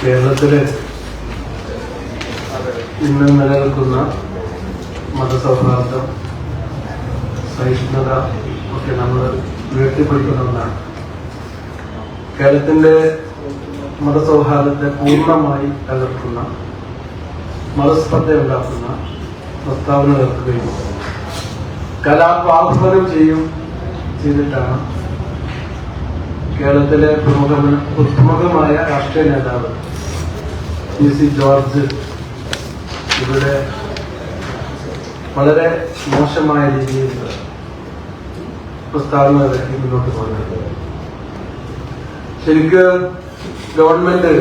കേരളത്തിൽ ഇന്ന് നിലനിൽക്കുന്ന മതസൗഹാർദ്ദം സഹിഷ്ണുത ഒക്കെ നമ്മൾ ഉയർത്തിപ്പിടിക്കുന്ന ഒന്നാണ്. കേരളത്തിന്റെ മതസൗഹാർദ്ദത്തെ പൂർണമായി തകർക്കുന്ന മതസ്പർദ്ധ ഉണ്ടാക്കുന്ന പ്രസ്താവന കലാപ്പ് കലാപാഹ്വാനം ചെയ്യും ചെയ്തിട്ടാണ് കേരളത്തിലെ പ്രമുഖ പ്രമുഖമായ രാഷ്ട്രീയ നേതാവ് പി സി ജോർജ് ഇവിടെ വളരെ മോശമായ രീതിയിൽ പ്രസ്താവന മുന്നോട്ട് പോകുന്നത് ശരിക്ക് ഗവൺമെന്റ്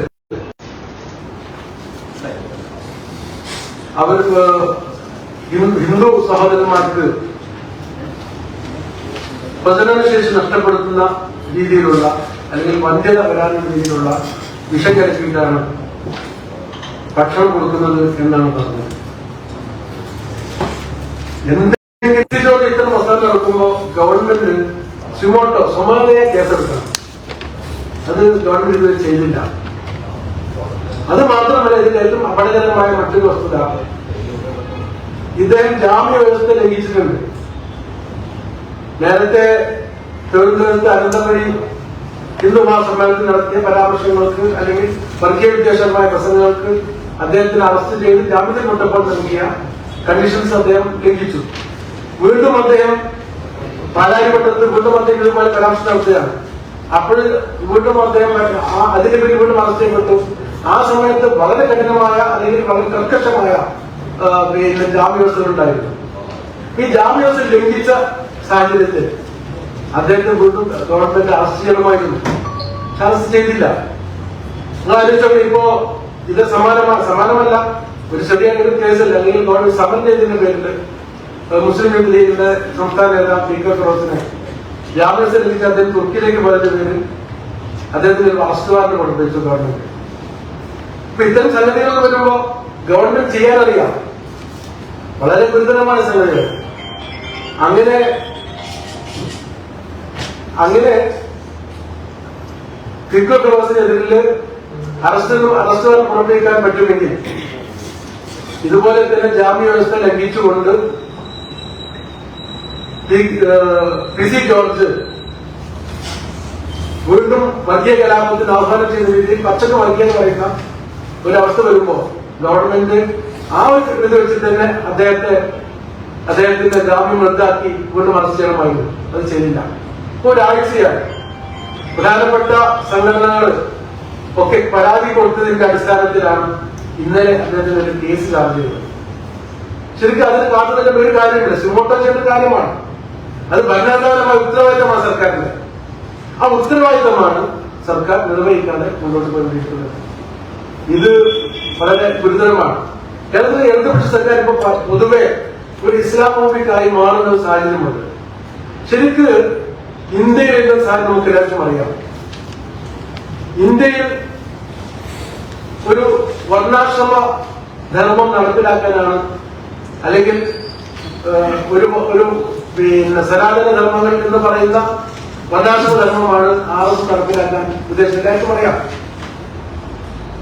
അവർക്ക് ഹിന്ദു സഹോദരന്മാർക്ക് പ്രചരണശേഷി നഷ്ടപ്പെടുത്തുന്ന രീതിയിലുള്ള അല്ലെങ്കിൽ വന്ധ്യത വരാനുള്ള രീതിയിലുള്ള വിഷം കലക്കിയിട്ടാണ് ഭക്ഷണം കൊടുക്കുന്നത് എന്നാണ് പറഞ്ഞത്. എന്തെങ്കിലും ഇത്തരം മസാല നടക്കുമ്പോൾ ഗവൺമെന്റ് സിമോട്ടോ സൊമാലിയെ കേസെടുക്കണം. അത് ഗവൺമെന്റ് ഇതുവരെ ചെയ്തില്ല. അത് മാത്രമല്ല ഏറ്റവും അപകടകരമായ മറ്റൊരു വസ്തുത. ഇദ്ദേഹം ജാമ്യ വ്യവസ്ഥ ലംഘിച്ചിട്ടുണ്ട്. നേരത്തെ തിരുവനന്തപുരത്ത് അനന്തപുരി ഹിന്ദു മഹാസമ്മേളനത്തിൽ നടത്തിയ പരാമർശങ്ങൾക്ക് അല്ലെങ്കിൽ വർഗീയ വിദ്വേഷമായ പ്രസംഗങ്ങൾക്ക് അദ്ദേഹത്തിന് അറസ്റ്റ് ചെയ്ത് ജാമ്യത്തിൽ കൊണ്ടപ്പോൾ നൽകിയ കണ്ടീഷൻസ് അദ്ദേഹം ലംഘിച്ചു. വീണ്ടും അദ്ദേഹം പാലാരിവട്ടത്ത് വീണ്ടും അദ്ദേഹം ഇതുപോലെ പരാമർശം നടത്തുകയാണ്. അപ്പോൾ വീണ്ടും അദ്ദേഹം ആ- അതിന് പേര് വീണ്ടും അറസ്റ്റ് ചെയ്യപ്പെട്ടു. ആ സമയത്ത് വളരെ കഠിനമായ അല്ലെങ്കിൽ വളരെ കർക്കശമായ പിന്നെ ഉണ്ടായിരുന്നു. ഈ ജാമ്യവസ്ഥ ലംഘിച്ച സാഹചര്യത്തിൽ അദ്ദേഹത്തെ വീണ്ടും ഗവൺമെന്റ് അറസ്റ്റ് ചെയ്യണമായിരുന്നു. അറസ്റ്റ് ചെയ്തില്ല. നിങ്ങൾ ആലോചിച്ചോളൂ ഇപ്പോ ഇത് സമാനമാണ് സമാനമല്ല. ഒരു ചെറിയ ഒരു കേസിൽ അല്ലെങ്കിൽ ഗവൺമെന്റ് സമരം ചെയ്തതിന്റെ പേരിൽ മുസ്ലിം ലീഗ് ലീഗിന്റെ സംസ്ഥാന നേതാവ് പി കെ ഫിറോസിനെ ജാമ്യം ലംഘിച്ച് അദ്ദേഹം തുർക്കിയിലേക്ക് പോയതിന്റെ പേരിൽ അദ്ദേഹത്തിന് ഒരു അറസ്റ്റ് വാറന്റ് കൊടുപ്പിച്ചു ഗവൺമെന്റ്. ഇപ്പൊ ഇത്തരം സംഗതികൾ വരുമ്പോ ഗവൺമെന്റ് ചെയ്യാനറിയാം. വളരെ ഗുരുതരമായ സംഗതികൾ അങ്ങനെ അങ്ങനെ കിക്കോ ക്ലോസിനെതിരിൽ അറസ്റ്റ് അറസ്റ്റുകാർ പുറത്തേക്കാൻ പറ്റുമെങ്കിൽ ഇതുപോലെ തന്നെ ജാമ്യ വ്യവസ്ഥ ലംഘിച്ചുകൊണ്ട് പി- ഏഹ് പി സി ജോർജ് വീണ്ടും വർഗീയ കലാപത്തിന് ആഹ്വാനം ചെയ്ത രീതിയിൽ പച്ചക്ക് വർഗീയം പറയുന്ന ഒരവസ്ഥ വരുമ്പോ ഗവൺമെന്റ് ആ ഒരു ഇത് വെച്ച് തന്നെ അദ്ദേഹത്തെ അദ്ദേഹത്തിന്റെ ജാമ്യം റദ്ദാക്കി വീണ്ടും അറസ്റ്റ് ചെയ്യണമായിരുന്നു അത് ചെയ്തില്ല. ഇപ്പൊ ഒരാഴ്ചയായി പ്രധാനപ്പെട്ട സംഘടനകൾ ഒക്കെ പരാതി കൊടുത്തതിന്റെ അടിസ്ഥാനത്തിലാണ്. ഇന്നലെ അദ്ദേഹത്തിന് ഒരു കേസ് ചാർജ് ചെയ്തത്. ശരിക്കും അതിന് കാത്തുനിൽക്കേണ്ട ഒരു കാര്യമില്ല. സുമോട്ടോ കാര്യമാണ്. അത് ഭരണാധാരമായ ഉത്തരവാദിത്തമാണ് സർക്കാരിന്റെ. ആ ഉത്തരവാദിത്തമാണ് സർക്കാർ നിർവഹിക്കാതെ മുന്നോട്ട് പോയിരിക്കുന്നത് ഇത് വളരെ ഗുരുതരമാണ്. കേരളത്തിലെ ഇടതുപക്ഷ സർക്കാർ ഇപ്പൊ പൊതുവെ ഒരു ഇസ്ലാമോഫിക്കായി മാറുന്ന ഒരു സാഹചര്യമുണ്ട്. ശരിക്ക് ഇന്ത്യയിൽ എന്ന സാർ നമുക്ക് എല്ലാവർക്കും അറിയാം. ഇന്ത്യയിൽ ഒരു വർണാശ്രമ ധർമ്മം നടപ്പിലാക്കാനാണ് അല്ലെങ്കിൽ ഒരു ഒരു പിന്നെ സനാതന ധർമ്മങ്ങൾ എന്ന് പറയുന്ന വർണാശ്രമ ധർമ്മമാണ് ആ ഒരു നടപ്പിലാക്കാൻ ഉദ്ദേശിച്ചത്. എല്ലാവർക്കും അറിയാം.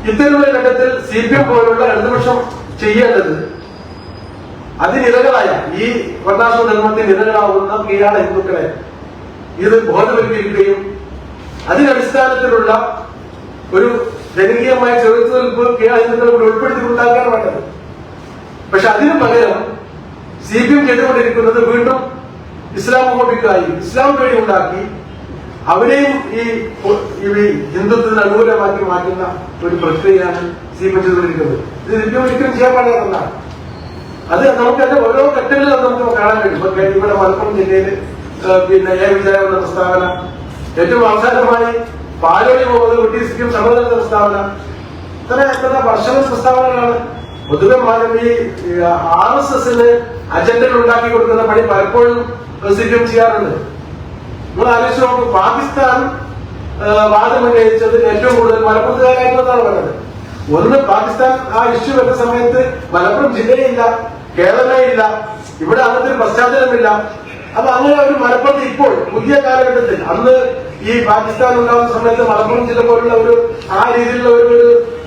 ഇത്തരമുള്ള ഘട്ടത്തിൽ സി പി എം പോലുള്ള ഇടതുപക്ഷം ചെയ്യേണ്ടത് അതിനിരകളായ ഈ വർണാശ്രമ ധർമ്മത്തിന് ഇരകളാവുന്ന കീഴാണ് ഹിന്ദുക്കളെ. ഇത് ബോധവൽക്കരിക്കുകയും അതിനടിസ്ഥാനത്തിലുള്ള ഒരു ജനകീയമായ ചെറുത്തുനിൽപ്പ് കീഴാള ഹിന്ദുക്കളെ കൂടി ഉൾപ്പെടുത്തിക്കൊണ്ടാക്കാൻ വേണ്ടത്. പക്ഷെ അതിനു പകരം സി പി എം ചെയ്തുകൊണ്ടിരിക്കുന്നത് വീണ്ടും ഇസ്ലാം ഇസ്ലാമോഫോബിക്കായി ഇസ്ലാം പേടി ഉണ്ടാക്കി അവരെയും ഈ ഹിന്ദുത്വത്തിന് അനുകൂലമാക്കി മാറ്റുന്ന ഒരു പ്രക്രിയയാണ് സി പി എം ചെയ്തുകൊണ്ടിരിക്കുന്നത്. ഇത് സി ഒരിക്കലും ചെയ്യാൻ പാടില്ലെന്നാണ് അത് നമുക്ക് അതിന്റെ ഓരോ ഘട്ടങ്ങളിലും നമുക്ക് കാണാൻ കഴിയും. ഇവിടെ മലപ്പുറം ജില്ലയിൽ പിന്നെ എ വിജയ എന്ന പ്രസ്താവന. ഏറ്റവും അവസാനമായി പാലോലി പോകുന്നത് കുട്ടി സിക്കിം സമ്മതം പ്രസ്താവന. ഇത്ര എത്ര വർഷങ്ങൾ പ്രസ്താവനകളാണ്. പൊതുവെ മാനം ഈ ആർ എസ് എസിന് അജണ്ടകൾ ഉണ്ടാക്കി കൊടുക്കുന്ന പണി പലപ്പോഴും സിക്കിം ചെയ്യാറുണ്ട്. നിങ്ങൾ ആലോചിച്ച് നോക്കും പാകിസ്ഥാൻ വാദം ഉന്നയിച്ചതിന് ഏറ്റവും കൂടുതൽ മലപ്പുറത്തുകാരായിരുന്നതാണ് പറഞ്ഞത്. ഒന്ന് പാകിസ്ഥാൻ ആ ഇഷ്യൂ വരുന്ന സമയത്ത് മലപ്പുറം ജില്ലയില്ല കേരളമേ ഇല്ല ഇവിടെ അങ്ങനത്തെ പശ്ചാത്തലമില്ല. അപ്പൊ അങ്ങനെ ഒരു മലപ്പുറത്ത് ഇപ്പോൾ പുതിയ കാലഘട്ടത്തിൽ അന്ന് ഈ പാകിസ്ഥാൻ ഉണ്ടാകുന്ന സമയത്ത് മലപ്പുറം ജില്ല പോലുള്ള ഒരു ആ രീതിയിലുള്ള ഒരു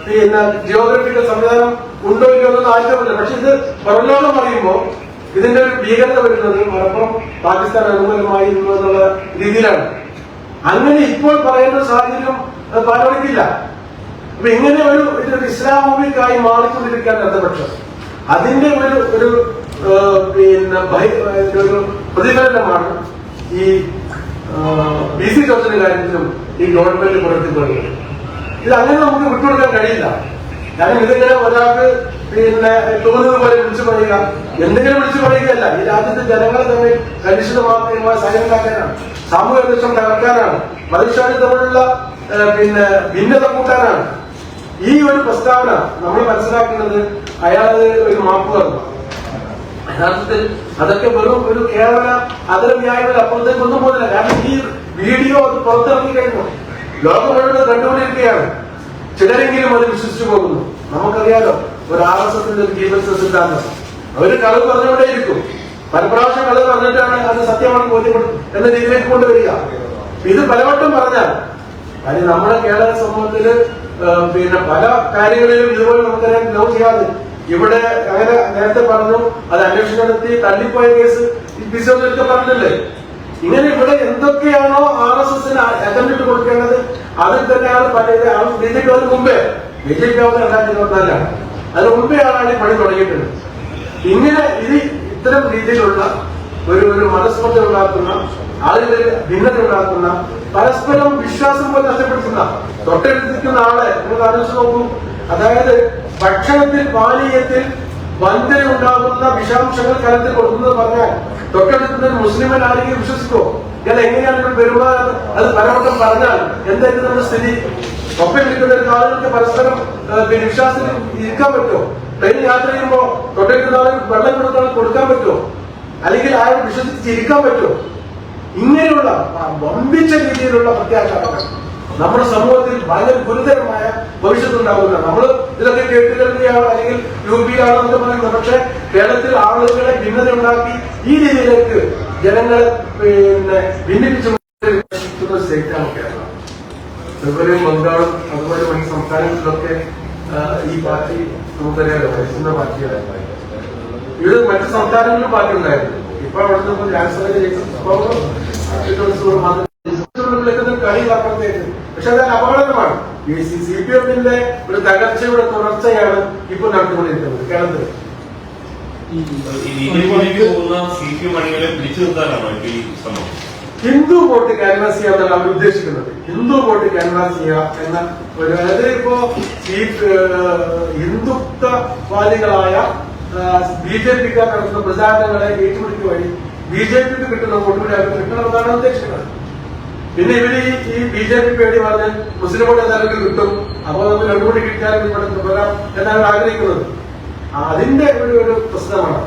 പിന്നെ ജിയോഗ്രഫിക്കൽ സംവിധാനം ഉണ്ടോ ഇല്ലയോ എന്നൊന്നും ആവശ്യമില്ല. പക്ഷെ ഇത് പുറലോകം പറയുമ്പോൾ ഇതിന്റെ ഒരു ഭീകരത വരുന്നത് മലപ്പുറം പാകിസ്ഥാൻ അനുകൂലമായിരുന്നു എന്നുള്ള രീതിയിലാണ്. അങ്ങനെ ഇപ്പോൾ പറയുന്ന സാഹചര്യം പാലിക്കില്ല. അപ്പൊ ഇങ്ങനെ ഒരു ഇതൊരു ഇസ്ലാമിക്കായി മാറിക്കൊണ്ടിരിക്കാൻ അർത്ഥപക്ഷം അതിന്റെ ഒരു ഒരു പിന്നെ പ്രതിഫലനമാണ് ഈ ബി സി ജോർജിന്റെ കാര്യത്തിലും ഈ ഗവൺമെന്റ് പുറത്തിക്കൊള്ളുന്നത് ഇത് അങ്ങനെ നമുക്ക് വിട്ടുകൊടുക്കാൻ കഴിയില്ല. കാരണം ഇതിങ്ങനെ ഒരാൾക്ക് പിന്നെ തോന്നുന്നത് പോലെ വിളിച്ചു പറയുക എന്തെങ്കിലും വിളിച്ചു പറയുകയല്ല. ഈ രാജ്യത്തെ ജനങ്ങളെ തമ്മിൽ കലുഷിതമാക്കുന്ന സൈലന്റാക്കാനാണ് സാമൂഹ്യ അന്തരീക്ഷം തകർക്കാനാണ്. മനുഷ്യാടിത്തമുള്ള പിന്നെ ഭിന്നത കൂട്ടാനാണ്. ഈ ഒരു പ്രസ്താവന നമ്മൾ മനസ്സിലാക്കുന്നത് അയാൾ ഒരു മാപ്പ് തന്നു. യഥാർത്ഥത്തിൽ അതൊക്കെ വെറും ഒരു കേവല അതര വ്യായങ്ങൾ അപ്പുറത്തേക്ക് ഒന്നും പോകുന്നില്ല. കാരണം ഈ വീഡിയോ അത് പുറത്തിറങ്ങി കഴിഞ്ഞു. ലോകം മുഴുവൻ കണ്ടുകൊണ്ടിരിക്കുകയാണ്. ചിലരെങ്കിലും അത് വിശ്വസിച്ചു പോകുന്നു. നമുക്കറിയാലോ ഒരു ആർ എസ് എസിന്റെ ഒരു ജീവൻ സിദ്ധാന്തം അവർ കളവ് പറഞ്ഞുകൊണ്ടേയിരിക്കും. പല പ്രാവശ്യം കളവ് പറഞ്ഞിട്ടാണ് അത് സത്യമാണ് ബോധ്യപ്പെടും എന്ന രീതിയിലേക്ക് കൊണ്ടുവരിക. ഇത് പലവട്ടം പറഞ്ഞാൽ അതിന് നമ്മുടെ കേരള സമൂഹത്തിൽ പിന്നെ പല കാര്യങ്ങളിലും ഇതുപോലെ നമുക്കറിയാം ലോ ചെയ്യാതെ ഇവിടെ അങ്ങനെ നേരത്തെ പറഞ്ഞു അത് അന്വേഷണം നടത്തി തള്ളിപ്പോയ കേസ് പിസോദൊക്കെ പറഞ്ഞില്ലേ ഇങ്ങനെ ഇവിടെ എന്തൊക്കെയാണോ ആർ എസ് എസിന് അറ്റംപ്റ്റ് കൊടുക്കേണ്ടത് അതിൽ തന്നെയാണ് പല ബി ജെ പി അതിന് മുമ്പേ. ബി ജെ പി ആവുന്ന രണ്ടായിരത്തി ഇരുപത്തിനാലാണ് അതിന് മുമ്പേ ആളാണ് ഈ പണി തുടങ്ങിയിട്ടുണ്ട് ഇങ്ങനെ ഇത് ഇത്തരം രീതിയിലുള്ള ഒരു ഒരു മനസ്പർദ്ധ ഉണ്ടാക്കുന്ന ആളുകളിൽ ഭിന്നത ഉണ്ടാക്കുന്ന പരസ്പരം വിശ്വാസം പോലെ നഷ്ടപ്പെടുത്തുന്ന തൊട്ടടുത്തിരിക്കുന്ന ആളെ നിങ്ങൾ ആലോചിച്ച് നോക്കൂ. അതായത് ഭക്ഷണത്തിൽ പാനീയത്തിൽ വഞ്ചന ഉണ്ടാകുന്ന വിഷാംശങ്ങൾ കലത്തിൽ കൊടുക്കുന്നത് പറഞ്ഞാൽ തൊട്ടടുത്ത് മുസ്ലിമൻ ആരെങ്കിലും വിശ്വസിക്കോ ഇയാൾ എങ്ങനെയാണ് ഇവിടെ പെരുമാറുന്നത്? അത് പലവട്ടം പറഞ്ഞാൽ എന്തായിരുന്നു നമ്മുടെ സ്ഥിതി? ഒപ്പം ഇരിക്കുന്ന ആളുകൾക്ക് പരസ്പരം വിശ്വാസത്തിൽ ഇരിക്കാൻ പറ്റുമോ? ട്രെയിൻ യാത്ര ചെയ്യുമ്പോൾ തൊട്ടടുക്കുന്ന ആളുകൾ വെള്ളം കൊടുക്കാൻ കൊടുക്കാൻ പറ്റുമോ? അല്ലെങ്കിൽ ആരും വിശ്വസിച്ച് ഇരിക്കാൻ പറ്റുമോ? ഇങ്ങനെയുള്ള വമ്പിച്ച രീതിയിലുള്ള പ്രത്യാഘാതങ്ങൾ. നമ്മുടെ സമൂഹത്തിൽ വളരെ ഗുരുതരമായ ഭവിഷ്യത്തുണ്ടാകുന്ന നമ്മൾ ഇതൊക്കെ കേട്ടുകേൾവിയാണ് അല്ലെങ്കിൽ യു പിയിലാണ് എന്നൊക്കെ പറയുന്നത് പക്ഷെ കേരളത്തിൽ ആളുകളെ ഭിന്നത ഉണ്ടാക്കി ഈ രീതിയിലേക്ക് ജനങ്ങളെ പിന്നെ ഭിന്നിപ്പിച്ചു സ്റ്റേറ്റാണ് കേരളം അതുപോലെ ബംഗാളും അതുപോലെ മറ്റ് സംസ്ഥാനങ്ങളിലൊക്കെ ഈ പാർട്ടി നമുക്കറിയാലോ ഭരിക്കുന്ന പാർട്ടിയാണ് ഇത് മറ്റ് സംസ്ഥാനങ്ങളിലും പാർട്ടി ഉണ്ടായിരുന്നു ഇപ്പൊ അവിടുത്തെ രാജ്യസഭയിലേക്ക് കളി കാപ്പുറത്തേക്ക് പക്ഷെ അത് അപകടകരമാണ് ഈ സി പി എമ്മിന്റെ ഒരു തകർച്ചയുടെ തുടർച്ചയാണ് ഇപ്പൊ നടത്തിക്കൊണ്ടിരിക്കുന്നത് കേരളത്തിൽ. സി ഹിന്ദു വോട്ട് ക്യാൻവാസ് ചെയ്യുക എന്നാണ് അവർ ഉദ്ദേശിക്കുന്നത്. ഹിന്ദു വോട്ട് ക്യാൻവാസ് ചെയ്യുക എന്ന ഒരു അതായത് ഇപ്പോ ഈ ഹിന്ദുത്വവാദികളായ ബി ജെ പിക്കാർ നടത്തുന്ന പ്രചാരണങ്ങളെ ഏറ്റുപിടിക്കുക വഴി ബി ജെ പിക്ക് കിട്ടുന്ന വോട്ടുകൂടി അവർ കിട്ടണം കിട്ടണമെന്നാണ് ഉദ്ദേശിക്കുന്നത്. പിന്നെ ഇവർ ഈ- ബി ജെ പി പേടി പറഞ്ഞ് മുസ്ലിം വോട്ട് എല്ലാവർക്കും കിട്ടും. അപ്പൊ നമുക്ക് രണ്ടു കൂടി കിട്ടിയാലും ഇവിടെ വരാം എന്നാണ് ആഗ്രഹിക്കുന്നത്. അതിന്റെ ഒരു ഒരു പ്രശ്നമാണ്.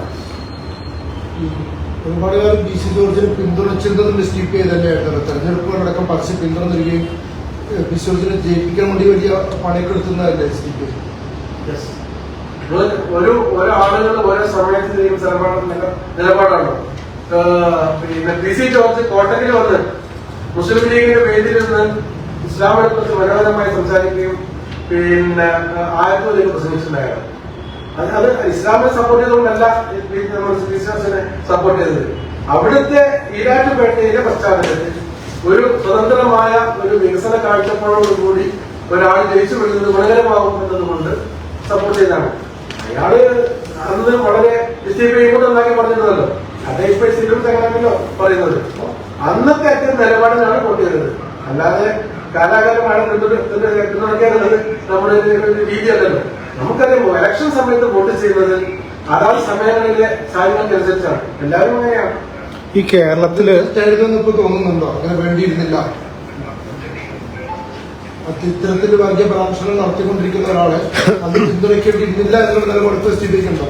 ഒരുപാട് പേർ ബി സി ജോർജിനെ പിന്തുണച്ചിരുന്നത് സ്റ്റിപ്പ് ചെയ്തല്ലായിരുന്നു തെരഞ്ഞെടുപ്പുകളടക്കം പക്ഷെ പിന്തുണ നൽകുകയും ബി സി ജോർജിനെ ജയിപ്പിക്കാൻ വേണ്ടി വലിയ പണിയൊക്കെ എടുത്തുന്നതല്ലേ സ്റ്റിപ്പ്. ഒരു- ഓരോ ആളുകൾ ഓരോ സമയത്ത് നിലപാടാണ്. പിന്നെ പി സി ജോർജ് കോട്ടയിൽ വന്ന് മുസ്ലിം ലീഗിന്റെ പേരിൽ നിന്ന് ഇസ്ലാമിനെ കുറിച്ച് മനോഹരമായി സംസാരിക്കുകയും പിന്നെ ആയത്തൊരു പ്രസംഗിച്ചിട്ടുണ്ടായിരുന്നു. അത് അത് ഇസ്ലാമിനെ സപ്പോർട്ട് ചെയ്തുകൊണ്ടല്ല ക്രിസ്ത്യൻസിനെ സപ്പോർട്ട് ചെയ്തത്. അവിടുത്തെ ഈരാറ്റുപേട്ടയിലെ പശ്ചാത്തലത്തിൽ ഒരു സ്വതന്ത്രമായ ഒരു വികസന കാഴ്ചപ്പാടോടുകൂടി ഒരാൾ ജയിച്ചു വിടുന്നത് ഗുണകരമാകും എന്നതുകൊണ്ട് സപ്പോർട്ട് ചെയ്താണ് അയാൾ അന്ന് വളരെ ഇസ്തീഫയും ഉണ്ടാക്കി പറഞ്ഞിരുന്നല്ലോ. അതേ ഇപ്പൊ ഇസ്തീഫും തകരാമല്ലോ പറയുന്നത്. അന്നത്തെ ഏറ്റവും നിലപാടിലാണ് വോട്ട് ചെയ്തത് അല്ലാതെ കാലാകാലമാണ് നടക്കുന്നത് നമ്മുടെ രീതി രീതിയല്ലല്ലോ നമുക്കറിയാം ഇലക്ഷൻ സമയത്ത് വോട്ട് ചെയ്യുന്നത് അതാത് സമയങ്ങളിലെ സാഹചര്യങ്ങൾക്കനുസരിച്ചാണ്. എല്ലാവരും അങ്ങനെയാണ്. ഈ കേരളത്തിൽ ഇപ്പൊ തോന്നുന്നുണ്ടോ? അങ്ങനെ വേണ്ടിയിരുന്നില്ല. ഇത്തരത്തിൽ വർഗീയ പരാമർശങ്ങൾ നടത്തിക്കൊണ്ടിരിക്കുന്ന ഒരാളെ അത് പിന്തുണയ്ക്കേണ്ടിയിരുന്നില്ല എന്നുള്ള നിലപാട് സ്ഥിതിക്കുണ്ടോ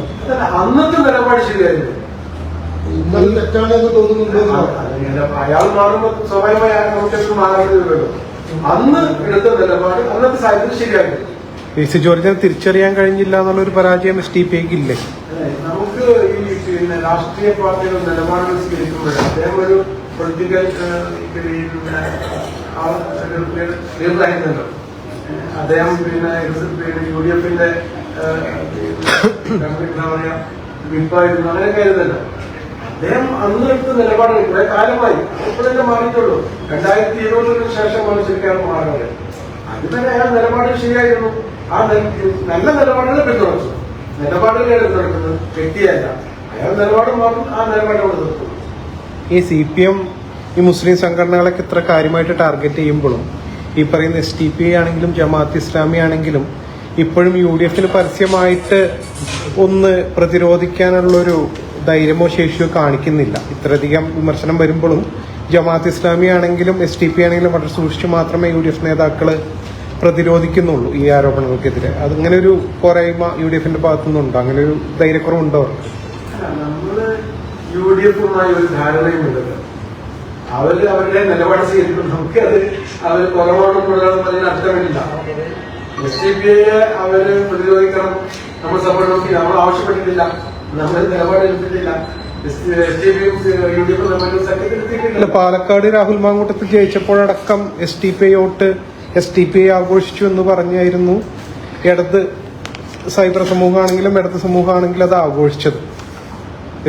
അന്നത്തെ നിലപാട് ശരിയായിരുന്നു. ഇന്നത് തെറ്റാണ് എന്ന് തോന്നുന്നുണ്ടോ എന്നുള്ളതാണ്. അതങ്ങനെ അയാൾ മാറുമ്പോൾ സ്വാഭാവികമായി അയാൾ നമുക്ക് മാറേണ്ടത് അന്ന് എടുത്ത നിലപാട് അന്നത്തെ സാഹചര്യം ശരിയായിരുന്നു പി സി ജോർജിനെ തിരിച്ചറിയാൻ കഴിഞ്ഞില്ല എന്നുള്ള ഒരു പരാജയം എസ് ടി പി ഐക്ക് ഇല്ലേ? നമുക്ക് ഈ പിന്നെ രാഷ്ട്രീയ പാർട്ടികൾ നിലപാടുകൾ സ്വീകരിക്കുമ്പോൾ അദ്ദേഹം ഒരു പൊളിറ്റിക്കൽ ലീഡറായിരുന്നല്ലോ അദ്ദേഹം പിന്നെ യു ഡി എഫിന്റെ എന്താ പറയാ വിപ്പായിരുന്നു. അങ്ങനെയൊക്കെ ആയിരുന്നല്ലോ. അദ്ദേഹം അന്ന് എടുത്ത നിലപാടുകൾ കുറെ കാലമായി. ഇപ്പോഴല്ലേ മാറിയിട്ടുള്ളൂ. രണ്ടായിരത്തി ഇരുപതിന് ശേഷമാണ് ശരിക്കും മാറുന്നത്. അതുവരെ അയാൾ നിലപാട് ശരിയായിരുന്നു. ആ നല്ല നിലപാടുകൾ പിന്തുണച്ചു നിലപാടുകൾ പിന്തുണക്കുന്നത്? വ്യക്തിയല്ല. അയാൾ നിലപാട് മാറും ആ നിലപാടുകൾ നിർത്തുന്നു ഈ സി പി എം ഈ മുസ്ലിം സംഘടനകളൊക്കെ ഇത്ര കാര്യമായിട്ട് ടാർഗറ്റ് ചെയ്യുമ്പോഴും ഈ പറയുന്ന എസ് ടി പി ആണെങ്കിലും ജമാഅത്ത് ഇസ്ലാമി ആണെങ്കിലും ഇപ്പോഴും യു ഡി എഫിൽ പരസ്യമായിട്ട് ഒന്ന് പ്രതിരോധിക്കാനുള്ളൊരു ധൈര്യമോ ശേഷിയോ കാണിക്കുന്നില്ല. ഇത്രയധികം വിമർശനം വരുമ്പോഴും ജമാഅത്ത് ഇസ്ലാമി ആണെങ്കിലും എസ് ടി പി ആണെങ്കിലും വളരെ സൂക്ഷിച്ച് മാത്രമേ യു ഡി എഫ് നേതാക്കൾ പ്രതിരോധിക്കുന്നുള്ളൂ ഈ ആരോപണങ്ങൾക്കെതിരെ. അതിങ്ങനെ ഒരു പോരായ്മ യു ഡി എഫിന്റെ ഭാഗത്തു നിന്നുണ്ടോ അങ്ങനെ ഒരു ധൈര്യക്കുറവുണ്ടോ അവർക്ക്. യു ഡി എഫുമായി ഒരു ധാരണയും ഉണ്ടല്ലോ അവർ അവരുടെ നിലപാട് സ്വീകരിക്കും അത് അവർ കുറവാണെന്നുള്ളതെന്ന് അതിന് അർത്ഥമില്ല. എസ് ഡി പി ഐയെ അവർ പ്രതിരോധിക്കണം. നമ്മൾ സപ്പോർട്ട് നോക്കി. നമ്മൾ ആവശ്യപ്പെട്ടിട്ടില്ല. നമ്മൾ Palakkad Rahul Mamkootathil ജയിച്ചപ്പോഴടക്കം S D P I vote S D P I ആഘോഷിച്ചു എന്ന് പറഞ്ഞായിരുന്നു. ഇടത് സൈബർ സമൂഹമാണെങ്കിലും ഇടത് സമൂഹമാണെങ്കിലും അത് ആഘോഷിച്ചത്.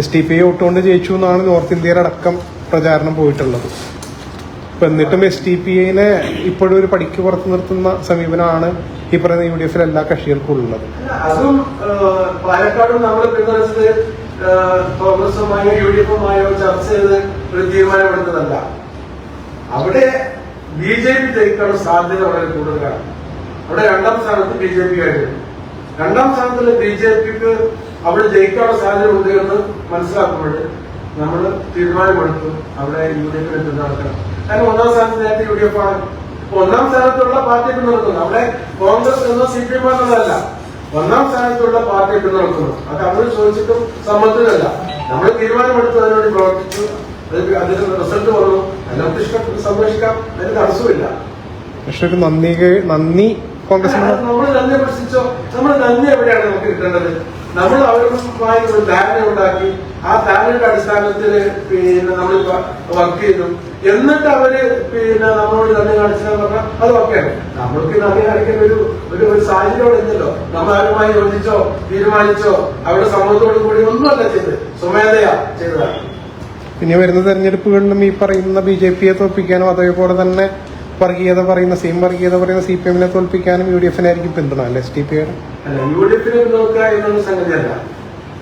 S D P I vote കൊണ്ട് ജയിച്ചു എന്നാണ് നോർത്ത് ഇന്ത്യയിലടക്കം പ്രചാരണം പോയിട്ടുള്ളത്. ഇപ്പൊ എന്നിട്ടും എസ് ടി പി ഐനെ ഇപ്പോഴും ഒരു പടിക്ക് പുറത്ത് നിർത്തുന്ന സമീപനമാണ് ഈ പറയുന്ന യു ഡി എഫിൽ എല്ലാ കക്ഷികൾക്കും ഉള്ളത്. അതും പാലക്കാടും നമ്മൾ പിന്തുണച്ചത് ഏഹ്, കോൺഗ്രസുമായോ യു ഡി എഫുമായോ ചർച്ച ചെയ്ത് ഒരു തീരുമാനമെടുത്തതല്ല അവിടെ ബി ജെ പി ജയിക്കാനുള്ള സാധ്യത വളരെ കൂടുതലാണ്. അവിടെ രണ്ടാം സ്ഥാനത്ത് ബി ജെ പി ആയിരുന്നു. രണ്ടാം സ്ഥാനത്തുള്ള ബി ജെ പിക്ക് അവിടെ ജയിക്കാനുള്ള സാധ്യത ഉണ്ട് എന്ന് മനസ്സിലാക്കുമ്പോൾ നമ്മൾ തീരുമാനമെടുത്തു. അവിടെ യു ഡി എഫിനെ പിന്തുണക്കണം കാരണം ഒന്നാം സ്ഥാനത്ത് നേരത്തെ യു ഡി എഫ് ആണ് ഒന്നാം സ്ഥാനത്തുള്ള പാർട്ടിയെ പിന്തുണക്കുന്നു അവിടെ കോൺഗ്രസ് എന്നോ സി പി എം എന്നതല്ല ഒന്നാം സ്ഥാനത്തുള്ള പാർട്ടിയെ പിന്തുണക്കുന്നു അത് അവർ ചോദിച്ചിട്ടും സമ്മതത്തിലല്ല നമ്മൾ തീരുമാനമെടുത്തു അതിനോട് പ്രവർത്തിച്ചു. അത് അതിന് റിസൾട്ട് വന്നു. അതിനകത്ത് ഇഷ്ടം സന്തോഷിക്കാം അതിന് തടസ്സമില്ല പക്ഷെ ഒരു നന്ദി നന്ദി കോൺഗ്രസ് നമ്മൾ നന്ദി പ്രശ്നിച്ചോ നമ്മൾ നന്ദി എവിടെയാണ് നമുക്ക് കിട്ടേണ്ടത്? നമ്മൾ അവരുമായി ഒരു ധാരണ ഉണ്ടാക്കി. ആ ധാരണയുടെ അടിസ്ഥാനത്തിൽ പിന്നെ നമ്മൾ വർക്ക് ചെയ്തു. എന്നിട്ട് അവർ പിന്നെ നമ്മളോട് നന്ദി കാണിച്ചാൽ പറഞ്ഞാൽ അത് ഓക്കെ നമ്മൾക്ക് നന്ദി കാണിക്കേണ്ട ഒരു ഒരു ഒരു സാഹചര്യം ഇല്ലല്ലോ. നമ്മൾ അവരുമായി യോജിച്ചോ തീരുമാനിച്ചോ അവരുടെ സമ്മതത്തോടു കൂടി ഒന്നുമല്ല ചെയ്ത് സ്വമേധയാ ചെയ്തതാണ്. ഇനി വരുന്ന തെരഞ്ഞെടുപ്പുകളിലും ഈ പറയുന്ന ബി ജെ പിയെ തോൽപ്പിക്കാനും അതേപോലെ തന്നെ വർഗീയത പറയുന്ന സെയിം വർഗീയത പറയുന്ന സി പി എമ്മിനെ തോൽപ്പിക്കാനും യു ഡി എഫിനായിരിക്കും പിന്തുണ അല്ലെ? എസ് ടി പിയുടെ അല്ല യു ഡി എഫിനെ നോക്കുക എന്നുള്ള സംഗതിയല്ല.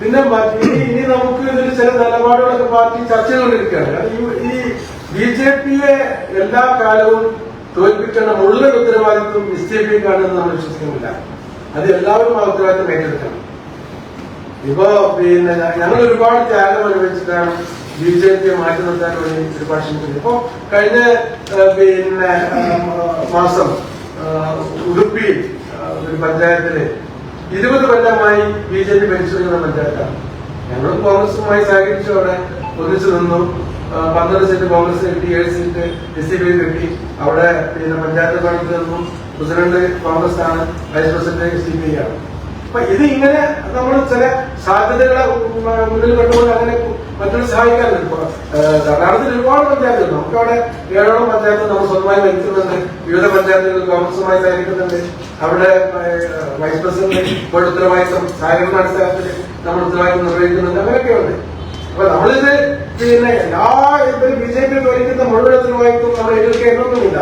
പിന്നെ ഇനി- നമുക്ക് ഇതിൽ ചില നിലപാടുകളൊക്കെ പാർട്ടി ചർച്ച ചെയ്തുകൊണ്ടിരിക്കുകയാണ് ഈ ബി ജെ പിയെ എല്ലാ കാലവും തോൽപ്പിക്കണം മുഴുവൻ ഉത്തരവാദിത്വം എസ് ജെ പി പിക്കാണെന്ന് നമ്മൾ വിശ്വസിക്കുന്നില്ല. അത് എല്ലാവരും ആ ഉത്തരവാദിത്വം ഏറ്റെടുക്കണം. ഇപ്പോ പിന്നെ ഞങ്ങൾ ഒരുപാട് ത്യാഗം അനുഭവിച്ചിട്ടാണ് ബി ജെ പിയെ മാറ്റി നിർത്താൻ വേണ്ടി ഒരുപാട് ശ്രമിക്കുന്നത് ഇപ്പോ കഴിഞ്ഞ പിന്നെ മാസം ഉടുപ്പിയിൽ ഒരു പഞ്ചായത്തിൽ ഇരുപത് കൊല്ലമായി ബി ജെ പി ഭരിച്ചുകൊണ്ടിരുന്ന പഞ്ചായത്താണ് ഞങ്ങൾ കോൺഗ്രസുമായി സഹകരിച്ചു അവിടെ ഒന്നിച്ചു നിന്നു. പന്ത്രണ്ട് സീറ്റ് കോൺഗ്രസ് കിട്ടി ഏഴ് സീറ്റ് എസ് സി പി കിട്ടി. അവിടെ പിന്നെ പഞ്ചായത്ത് ഭരണത്തിൽ നിന്നും. പ്രസിഡന്റ് കോൺഗ്രസ് ആണ് വൈസ് പ്രസിഡന്റ് സി പി ആണ്. അപ്പൊ ഇത് ഇങ്ങനെ നമ്മൾ ചില സാധ്യതകളെ മുന്നിൽ കണ്ടുകൊണ്ട് അങ്ങനെ മറ്റൊരു സഹായിക്കാറുണ്ട്. ഇപ്പൊ കർണാടകത്തിൽ ഒരുപാട് പഞ്ചായത്തുകൾ നമുക്ക് അവിടെ ഏഴോളം പഞ്ചായത്ത് നമ്മൾ സ്വന്തമായി ഭരിക്കുന്നുണ്ട്. വിവിധ പഞ്ചായത്തുകൾ കോൺഗ്രസുമായി സഹകരിക്കുന്നുണ്ട്. അവിടെ വൈസ് പ്രസിഡന്റ് ഇപ്പോൾ ഉത്തരവാദിത്വം സഹകരണ അടിസ്ഥാനത്തിൽ നമ്മൾ ഉത്തരവാദിത്വം നിർവഹിക്കുന്നുണ്ട്. അങ്ങനെയൊക്കെ ഉണ്ട് അപ്പൊ നമ്മളിത് പിന്നെ എല്ലാ ഇപ്പം ബി ജെ പി ഭരിക്കുന്ന മുഴുവൻ ഉത്തരവാദിത്വം നമ്മൾ ഏറ്റെടുക്കേണ്ടതൊന്നുമില്ല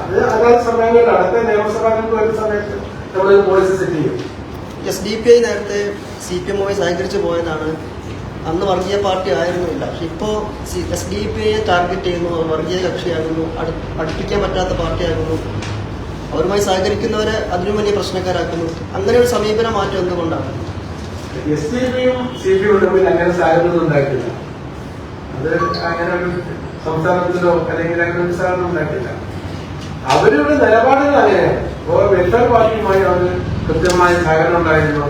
അത് അതാത് സമയങ്ങളിൽ അടുത്ത നിയമസഭാ വരുന്ന സമയത്ത് നമ്മൾ പോളിസി സെറ്റ് ചെയ്യും. എസ് ഡി പി ഐ നേരത്തെ സി പി എമ്മുമായി സഹകരിച്ചു പോയതാണ്. അന്ന് വർഗീയ പാർട്ടി ആയിരുന്നില്ല. പക്ഷെ ഇപ്പോൾ എസ് ഡി പി ഐയെ ടാർഗറ്റ് ചെയ്യുന്നു അവർ വർഗീയ കക്ഷിയാകുന്നു അടു- അടുപ്പിക്കാൻ പറ്റാത്ത പാർട്ടിയാകുന്നു. അവരുമായി സഹകരിക്കുന്നവരെ അതിലും വലിയ പ്രശ്നക്കാരാക്കുന്നു. അങ്ങനെ ഒരു സമീപന മാറ്റം എന്തുകൊണ്ടാണ്? എസ് ഡി പിയും സി പി തമ്മിൽ അങ്ങനെ സഹകരണം ഉണ്ടായിട്ടില്ല. അത് അങ്ങനെ ഒരു സംസ്ഥാനത്തിലോ അല്ലെങ്കിൽ അങ്ങനെ ഒരു സഹകരണം ഉണ്ടായിട്ടില്ല. അവരുടെ നിലപാടുകൾ അങ്ങനെയാണ്. വെൽഫെയർ പാർട്ടിയുമായി അവർ കൃത്യമായ സഹകരണം ഉണ്ടായിരുന്നു.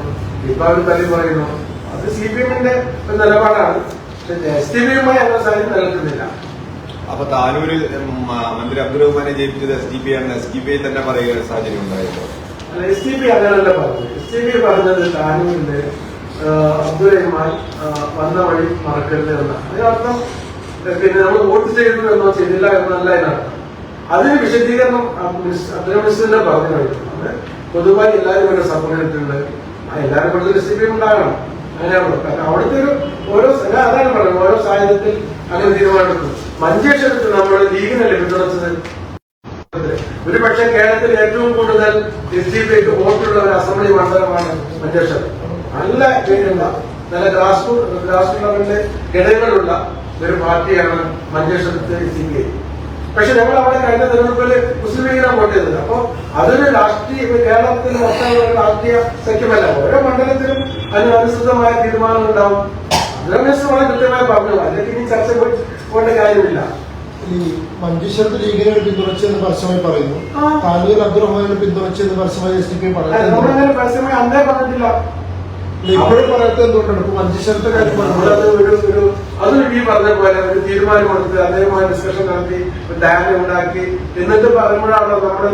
ഇപ്പൊ അവർ തല്ലി പറയുന്നു അത് സി പി എമ്മിന്റെ ഒരു നിലപാടാണ്. എസ് ഡി പിയുമായി അങ്ങനെ സാഹചര്യം നിലനിൽക്കുന്നില്ല. അപ്പൊ താനൂരിൽ മന്ത്രി അബ്ദുൾ റഹ്മാനെ ജയിപ്പിച്ചത് എസ് ഡി പി ആണ്. എസ് ഡി പി തന്നെ ഒരു സാഹചര്യം ഉണ്ടായിരുന്നു എസ് ഡി പി അങ്ങനല്ല പറഞ്ഞത്. എസ് ഡി പി പറഞ്ഞത് താനൂരിൽ അബ്ദുറഹ്മാൻ റഹ്മാൻ വന്ന വഴി മറക്കരുത് എന്നാണ്. അതിനർത്ഥം പിന്നെ നമ്മൾ വോട്ട് ചെയ്തു എന്നോ ചെയ്തില്ല എന്നല്ല അതിനർത്ഥം അതിന് വിശദീകരണം അബ്ദുൽ മിനിസ്റ്ററിനെ പറഞ്ഞു കഴിഞ്ഞു പൊതുവായി എല്ലാവരും ഇവിടെ സപ്പോർട്ട് ചെയ്തിട്ടുണ്ട് ആ എല്ലാവരും കൂടുതൽ ഡിസിപ്ലിൻ ഉണ്ടാകണം. അങ്ങനെയാണല്ലോ. കാരണം അവിടുത്തെ ഒരു ഓരോ അതാണ് പറയുന്നത് ഓരോ സാഹചര്യത്തിൽ അങ്ങനെ തീരുമാനമെടുക്കും മഞ്ചേശ്വരത്ത് നമ്മൾ ലീഗിനല്ലേ പിന്തുണച്ചത്? ഒരു പക്ഷേ കേരളത്തിൽ ഏറ്റവും കൂടുതൽ എസ് ഡി പിക്ക് വോട്ടുള്ള ഒരു അസംബ്ലി മണ്ഡലമാണ് മഞ്ചേശ്വരം. നല്ല പേരുള്ള നല്ല ഗ്രാസ് ഗ്രാസ് ലെവലിന്റെ ഘടകങ്ങളുള്ള ഒരു പാർട്ടിയാണ് മഞ്ചേശ്വരത്ത് സി പി ഐ പക്ഷെ ഞങ്ങൾ അവിടെ കഴിഞ്ഞ തെരഞ്ഞെടുപ്പിൽ മുസ്ലിം ലീഗിനാണ് വോട്ട് ചെയ്തത് അപ്പൊ അതൊരു രാഷ്ട്രീയ കേരളത്തിൽ മൊത്തം രാഷ്ട്രീയ സഖ്യമല്ല. ഓരോ മണ്ഡലത്തിലും അതിന് അനുസൃതമായ തീരുമാനങ്ങൾ ഉണ്ടാവും അതിനെ വളരെ കൃത്യമായി പറഞ്ഞു. അല്ലെങ്കിൽ ഇനി ചർച്ച പോയിട്ട് പോകേണ്ട കാര്യമില്ല. ഈ മഞ്ചേശ്വരത്ത് ലീഗിനെ പിന്തുണച്ചെന്ന് പരസ്യമായി പറയുന്നു. താനൂർ അബ്ദുറഹ്മാനെ പിന്തുണച്ചെന്ന് പരസ്യമായി എസ് ഡി പി പറയുന്നു. പരസ്യമായി അന്നേ പറഞ്ഞിട്ടില്ല. ഇപ്പോഴും പറയാത്ത എന്തുകൊണ്ടാണ്? ഇപ്പൊ മഞ്ചേശ്വരത്തെ കാര്യം നമ്മളത് ഒരു ഈ പറഞ്ഞ പോലെ ഒരു തീരുമാനം കൊടുത്ത് അദ്ദേഹമായി ഡിസ്കഷൻ നടത്തി ഡാം ഉണ്ടാക്കി എന്നിട്ട് പറയുമ്പോഴാണല്ലോ നമ്മുടെ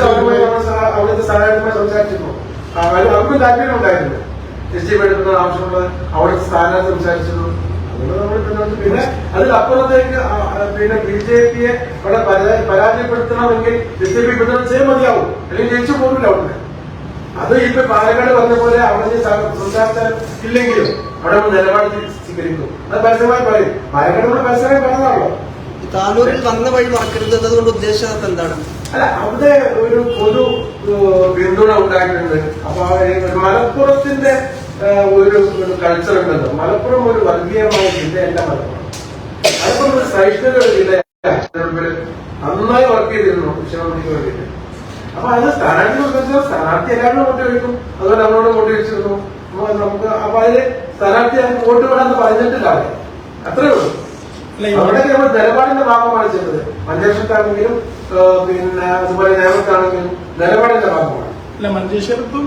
അവരുമായി അവിടുത്തെ സഹായവുമായി സംസാരിച്ചിരുന്നു. അവർക്ക് താല്പര്യം ഉണ്ടായിരുന്നു. എസ് എടുക്കുന്ന ആവശ്യമുള്ള അവിടുത്തെ സ്ഥാനം സംസാരിച്ചിരുന്നു. പിന്നെ അതിലപ്പുറത്തേക്ക് പിന്നെ ബി ജെ പിയെ അവിടെ പരാ- പരാജയപ്പെടുത്തണമെങ്കിൽ ബി ജെ പി പിന്തുണച്ചേ മതിയാവും. അല്ലെങ്കിൽ ജയിച്ചു പോകില്ല അവിടെ അത് ഇപ്പൊ പാലക്കാട് വന്ന പോലെ അവിടെ ഇല്ലെങ്കിലും അവിടെ നിലപാട് സ്വീകരിക്കും അത് പരസ്യമായി പറയും. പാലക്കാട് കൂടെ പരസ്യമായി പറഞ്ഞതാണല്ലോ. താനൂരിൽ വന്ന വഴി മറക്കരുത് എന്നതുകൊണ്ട് ഉദ്ദേശിച്ചത് എന്താണ്? അല്ല അവിടെ ഒരു പൊതു പിന്തുണ ഉണ്ടായിട്ടുണ്ട്. അപ്പൊ മലപ്പുറത്തിന്റെ ഒരു കൾച്ചർ ഉണ്ടല്ലോ. മലപ്പുറം ഒരു വർഗീയമായ ജില്ലയല്ല മലപ്പുറം. മലപ്പുറം ഒരു സഹിഷ്ണുത ജില്ലയാണ്. നന്നായി വർക്ക് ചെയ്തിരുന്നു മുഖ്യമന്ത്രിക്ക് വേണ്ടിയിട്ട്. അപ്പൊ അത് സ്ഥാനാർത്ഥി സംബന്ധിച്ചാൽ സ്ഥാനാർത്ഥി എല്ലാവരും വോട്ട് ചോദിക്കും. അതുപോലെ നമ്മളോട് വോട്ട് ചോദിച്ചിരുന്നു. അപ്പൊ നമുക്ക് അപ്പൊ അതിൽ സ്ഥാനാർത്ഥി വോട്ട് വേണമെന്ന് പറഞ്ഞിട്ടില്ല അവിടെ അത്രേ ഉള്ളൂ. അവിടെ നമ്മൾ നിലപാടിന്റെ ഭാഗമാണ് ചെയ്തത്. മഞ്ചേശ്വരത്താണെങ്കിലും പിന്നെ അതുപോലെ നേമത്താണെങ്കിലും നിലപാടിന്റെ ഭാഗമാണ്. അല്ല മഞ്ചേശ്വരത്തും